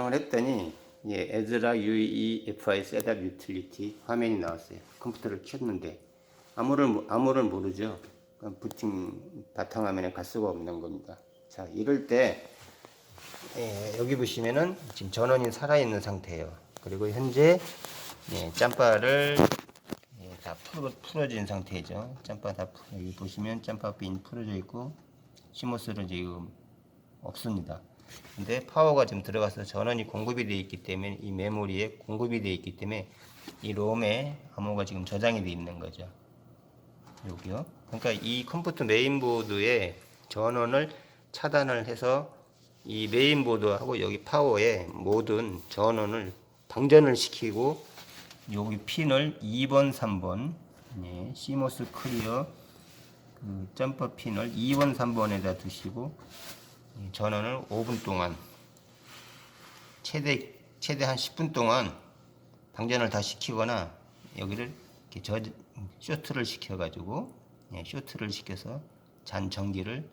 을 했더니 예, 에즈라 UEFI 셋업 유틸리티 화면이 나왔어요. 컴퓨터를 켰는데 아무를 아무를 모르죠. 부팅 바탕화면에 갈 수가 없는 겁니다. 자, 이럴 때 예, 여기 보시면은 지금 전원이 살아 있는 상태예요. 그리고 현재 예, 짬바를 예, 다 풀어, 풀어진 상태죠. 짬바 다 풀- 여기 보시면 짬바 핀 풀어져 있고 시모스는 지금 없습니다. 근데 파워가 지금 들어가서 전원이 공급이 되어 있기 때문에 이 메모리에 공급이 되어 있기 때문에 이 롬에 암호가 지금 저장이 되어 있는 거죠. 여기요. 그러니까 이 컴퓨터 메인보드에 전원을 차단을 해서 이 메인보드하고 여기 파워에 모든 전원을 방전을 시키고 여기 핀을 2번, 3번 예, 시모스 클리어 그 점퍼 핀을 2번, 3번에다 두시고 이 전원을 5분 동안 최대 최대 한 10분 동안 방전을 다 시키거나 여기를 이렇게 저 쇼트를 시켜 가지고 예, 쇼트를 시켜서 잔 전기를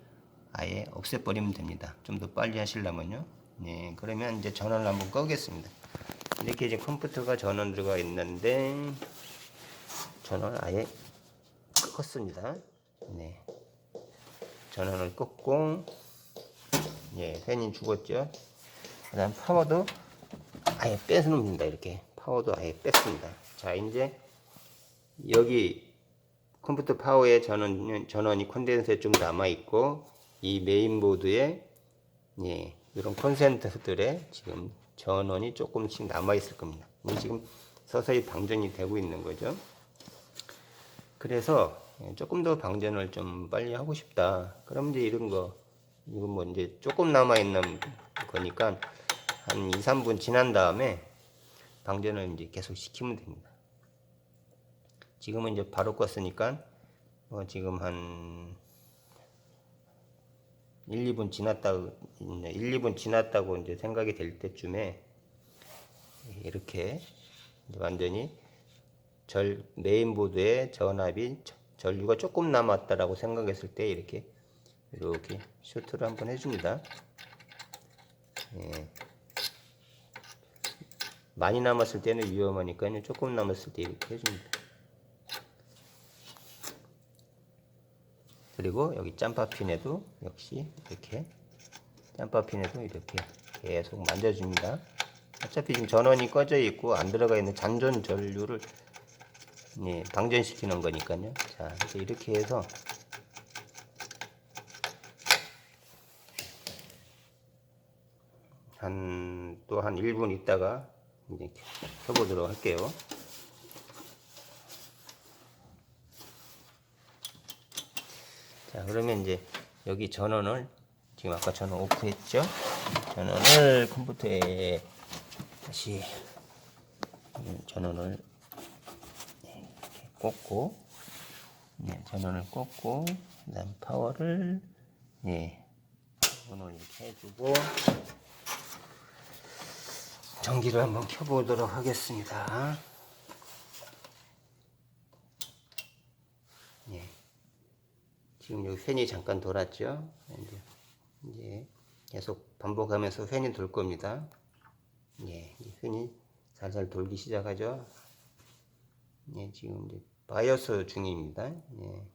아예 없애버리면 됩니다. 좀 더 빨리 하시려면요. 네, 그러면 이제 전원을 한번 끄겠습니다. 이렇게 이제 컴퓨터가 전원 들어가 있는데 전원을 아예 껐습니다. 네, 전원을 껐고 예, 팬이 죽었죠. 그 다음 파워도 아예 빼놓습니다. 이렇게 파워도 아예 뺐습니다. 자, 이제 여기 컴퓨터 파워에 전원 전원이 콘덴서에 좀 남아 있고 이 메인보드에 예, 이런 콘센트들에 지금 전원이 조금씩 남아 있을 겁니다. 지금 서서히 방전이 되고 있는 거죠. 그래서 예, 조금 더 방전을 좀 빨리 하고 싶다. 그럼 이제 이런 거 이건 뭐 이제 조금 남아 있는 거니까 한 2, 3분 지난 다음에 방전을 이제 계속 시키면 됩니다. 지금은 이제 바로 껐으니까 어 지금 한 1, 2분 지났다고 1, 2분 지났다고 이제 생각이 될 때쯤에 이렇게 완전히 절 메인보드에 전압이 저- 전류가 조금 남았다라고 생각했을 때 이렇게 이렇게 쇼트를 한번 해줍니다. 예. 많이 남았을 때는 위험하니까요. 조금 남았을 때 이렇게 해줍니다. 그리고 여기 짬바핀에도 역시 이렇게 짬바핀에도 이렇게 계속 만져줍니다. 어차피 지금 전원이 꺼져 있고 안 들어가 있는 잔전 전류를 예, 방전시키는 거니까요. 자, 이렇게 해서 한 또 한 1분 있다가 이제 켜보도록 할게요. 자, 그러면 이제 여기 전원을 지금 아까 전원 오프 했죠? 전원을 컴퓨터에 다시 음, 전원을 네, 이렇게 꽂고 네, 전원을 꽂고 그다음 파워를 예, 전원을 이렇게 해주고 전기를 한번 켜보도록 하겠습니다. 예. 지금 여기 팬이 잠깐 돌았죠? 이제, 계속 반복하면서 팬이 돌 겁니다. 예, 이 팬이 살살 돌기 시작하죠? 예, 지금 이제 바이오스 중입니다. 예,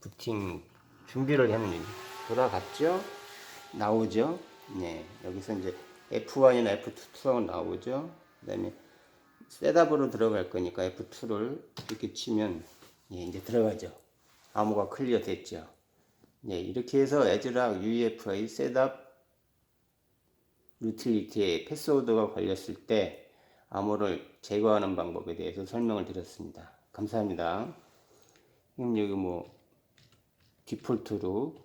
부팅 준비를 중입니다. 돌아갔죠? 나오죠? 네, 여기서 이제 F1이나 F2가 나오죠? 그 다음에 셋업으로 들어갈 거니까 F2를 이렇게 치면 예, 이제 들어가죠. 암호가 클리어 됐죠. 예, 이렇게 해서 에즈락 UEFI 셋업 유틸리티에 패스워드가 걸렸을 때 암호를 제거하는 방법에 대해서 설명을 드렸습니다. 감사합니다. 여기 뭐 디폴트로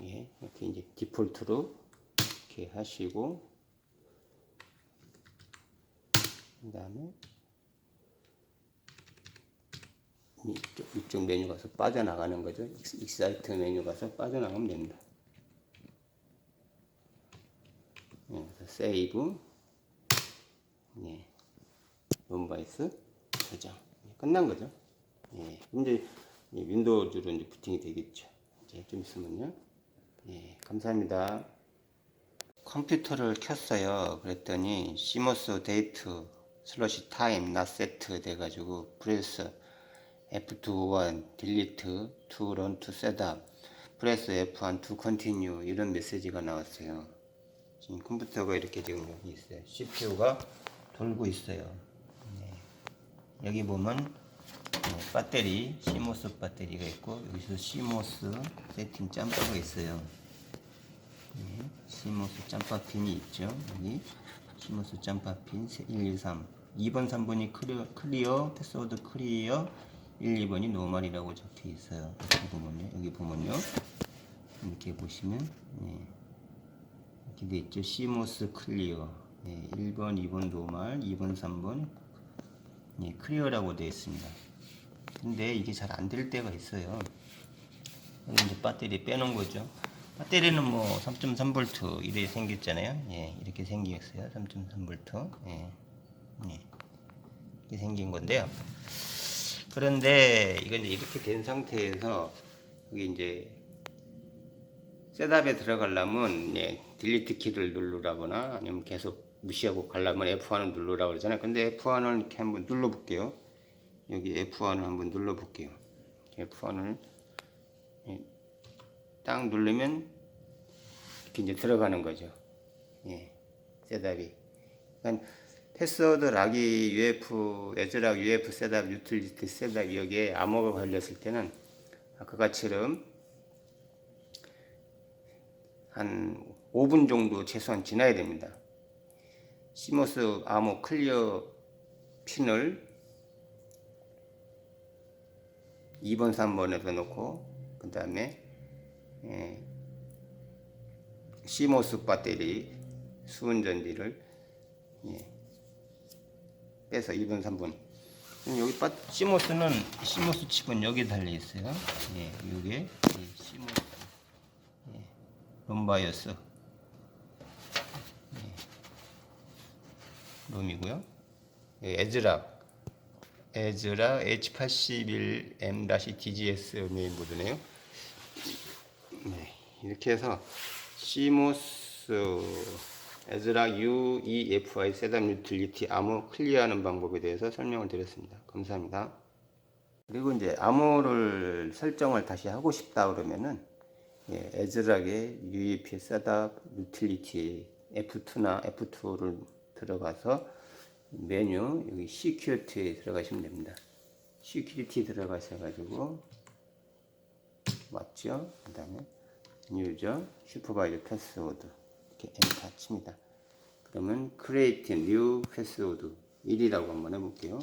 예, 이렇게 이제 디폴트로 이렇게 하시고 그 다음에 이쪽, 이쪽 메뉴 가서 빠져나가는 거죠. 익사이트 메뉴 가서 빠져나가면 됩니다. 예, 세이브, 예, 롬바이스 저장. 예, 끝난 거죠. 예, 이제 이 윈도우즈로 이제 부팅이 되겠죠. 이제 좀 있으면요. 예, 감사합니다. 컴퓨터를 켰어요. 그랬더니 시모스 데이트 슬러시 타임 나 세트 돼가지고 프레스 F2 딜리트 run to setup 프레스 F1 to continue 이런 메시지가 나왔어요. 지금 컴퓨터가 이렇게 지금 여기 있어요. CPU가 돌고 있어요. 네. 여기 보면 어, 배터리 시모스 배터리가 있고 여기서 시모스 세팅 짬바가 있어요. 네, 시모스 짬바 핀이 있죠. 여기 시모스 짬바 핀 1, 2, 3. 2번, 3번이 클리어, 클리어 패스워드 클리어, 1, 2번이 노멀이라고 적혀 있어요. 여기 보면요. 여기 보면요. 이렇게 보시면 네. 이렇게 돼 있죠. 시모스 클리어. 네, 1번, 2번 노멀, 2번, 3번 예, 클리어라고 되어 있습니다. 근데 이게 잘 안 될 때가 있어요. 이제 배터리 빼놓은 거죠. 배터리는 뭐 3.3V 이렇게 생겼잖아요. 예, 이렇게 생겼어요. 3.3V. 예, 예, 이렇게 생긴 건데요. 그런데 이건 이제 이렇게 된 상태에서 여기 이제 셋업에 들어가려면 예, 딜리트 키를 누르라거나 아니면 계속 무시하고 가려면 F1을 누르라고 그러잖아요. 근데 F1을 이렇게 한번 눌러 볼게요. 여기 F1을 한번 눌러 볼게요. F1을 딱 누르면 이렇게 이제 들어가는 거죠. 예, 셋업이. 그러니까 패스워드 락이 UF, 에즈락 UF 셋업, 유틸리티 셋업 여기에 암호가 걸렸을 때는 아까 같이처럼 한 5분 정도 최소한 지나야 됩니다. 시모스 암호 클리어 핀을 2번, 3번에서 놓고 그 다음에 예, 시모스 배터리 수은 전지를 예, 빼서 2번, 3번. 그럼 여기 빠, 시모스는 시모스 칩은 여기 달려 있어요. 예, 이게 예, 시모스 예, 롬바이어스 예, 롬이고요. 예, 에즈락 에즈라 H81M-DGS 메인보드네요. 네, 이렇게 해서 시모스 에즈라 UEFI 셋업 유틸리티 암호 클리어하는 방법에 대해서 설명을 드렸습니다. 감사합니다. 그리고 이제 암호를 설정을 다시 하고 싶다 그러면은 예, 에즈락의 UEP 셋업 유틸리티 F2나 F2를 들어가서 메뉴 여기 시큐리티에 들어가시면 됩니다. 시큐리티 들어가셔가지고 맞죠? 그 다음에 유저 슈퍼바이저 패스워드 이렇게 엔터 칩니다. 그러면 create new password 1이라고 한번 해볼게요.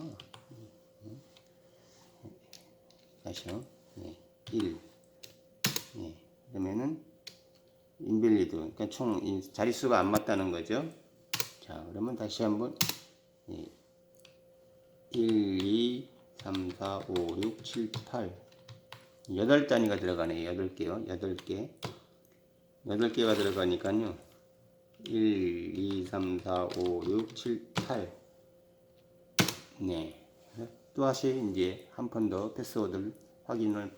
다시요. 네, 1. 네, 그러면은 인빌리드 그러니까 총이 자릿수가 안 맞다는 거죠. 자, 그러면 다시 한번 예. 1, 2, 3, 4, 5, 6, 7, 8 8 단위가 들어가네요. 8개요. 8개 8개가 들어가니까요. 1, 2, 3, 4, 5, 6, 7, 8 네. 또 다시 이제 한 번 더 패스워드를 확인을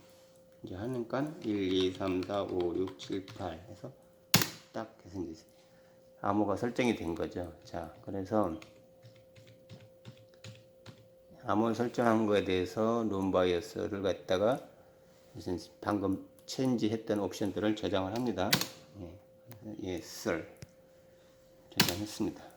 이제 하니까 1, 2, 3, 4, 5, 6, 7, 8 해서 딱 해서 이제 암호가 설정이 된 거죠. 자, 그래서 암호 설정한 거에 대해서 룸바이어스를 갖다가 무슨 방금 체인지 했던 옵션들을 저장을 합니다. 예, 예, sir. 저장했습니다.